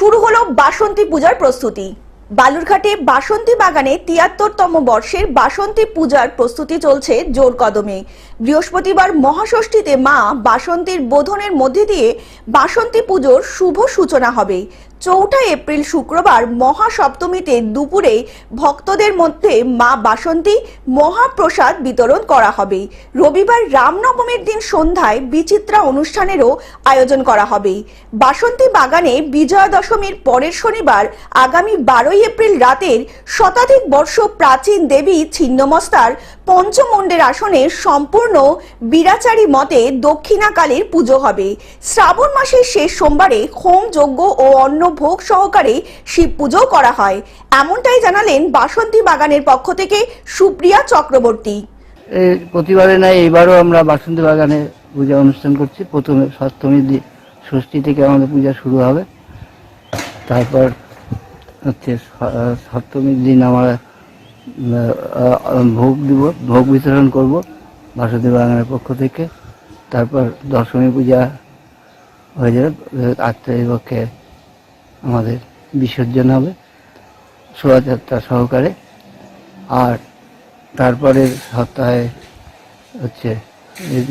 শুরু হলো বাসন্তী পূজার প্রস্তুতি। বালুরঘাটে বাসন্তী বাগানে তিয়াত্তরতম বর্ষের বাসন্তী পূজার প্রস্তুতি চলছে জোর কদমে। বৃহস্পতিবার মহাষষ্ঠীতে মা বাসন্তীর বোধনের মধ্যে দিয়ে বাসন্তী পুজোর শুভ সূচনা হবে। চৌঠা এপ্রিল শুক্রবার মহাসপ্তমীতে দুপুরে ভক্তদের মধ্যে মা বাসন্তী, মহাপ্রসাদ বিতরণ করা হবে। রবিবার রামনবমীর দিন সন্ধ্যায় বিচিত্রা অনুষ্ঠানেরও আয়োজন করা হবে। বাসন্তী বাগানে বিজয়া দশমীর পরের শনিবার আগামী বারোই এপ্রিল রাতের শতাধিক বর্ষ প্রাচীন দেবী ছিন্নমস্তার পঞ্চমণ্ডের আসনে সম্পূর্ণ বিরাচারী মতে দক্ষিণাকালীর পুজো হবে। শ্রাবণ মাসের শেষ সোমবারে হোম যজ্ঞ ও অন্ন ভোগ সহকারে শিব পুজো করা হয়। এমনটাই জানালেন বাসন্তী বাগানের পক্ষ থেকে সুপ্রিয়া চক্রবর্তী। প্রতিবারে নাই এবারও আমরা বাসন্তী বাগানে পূজা অনুষ্ঠান করছি। প্রথমে সপ্তমীর দিন ষষ্ঠী থেকে আমাদের পূজা শুরু হবে। তারপর হচ্ছে সপ্তমীর দিন আমরা ভোগ দিব, ভোগ বিতরণ করব বাসন্তী বাগানের পক্ষ থেকে। তারপর দশমী পূজা হয়ে যাবে, আত্মীয় পক্ষে আমাদের বিসর্জন হবে শোভাযাত্রা সহকারে। আর তারপরে সপ্তাহে হচ্ছে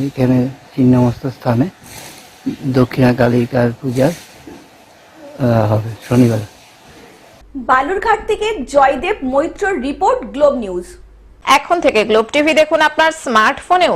এখানে চিহ্নমস্ত স্থানে দক্ষিণা কালিকার পূজা হবে শনিবার। বালুরঘাট থেকে জয়দেব মৈত্রর রিপোর্ট গ্লোব নিউজ। এখন থেকে গ্লোব টিভি দেখুন আপনার স্মার্টফোনেও।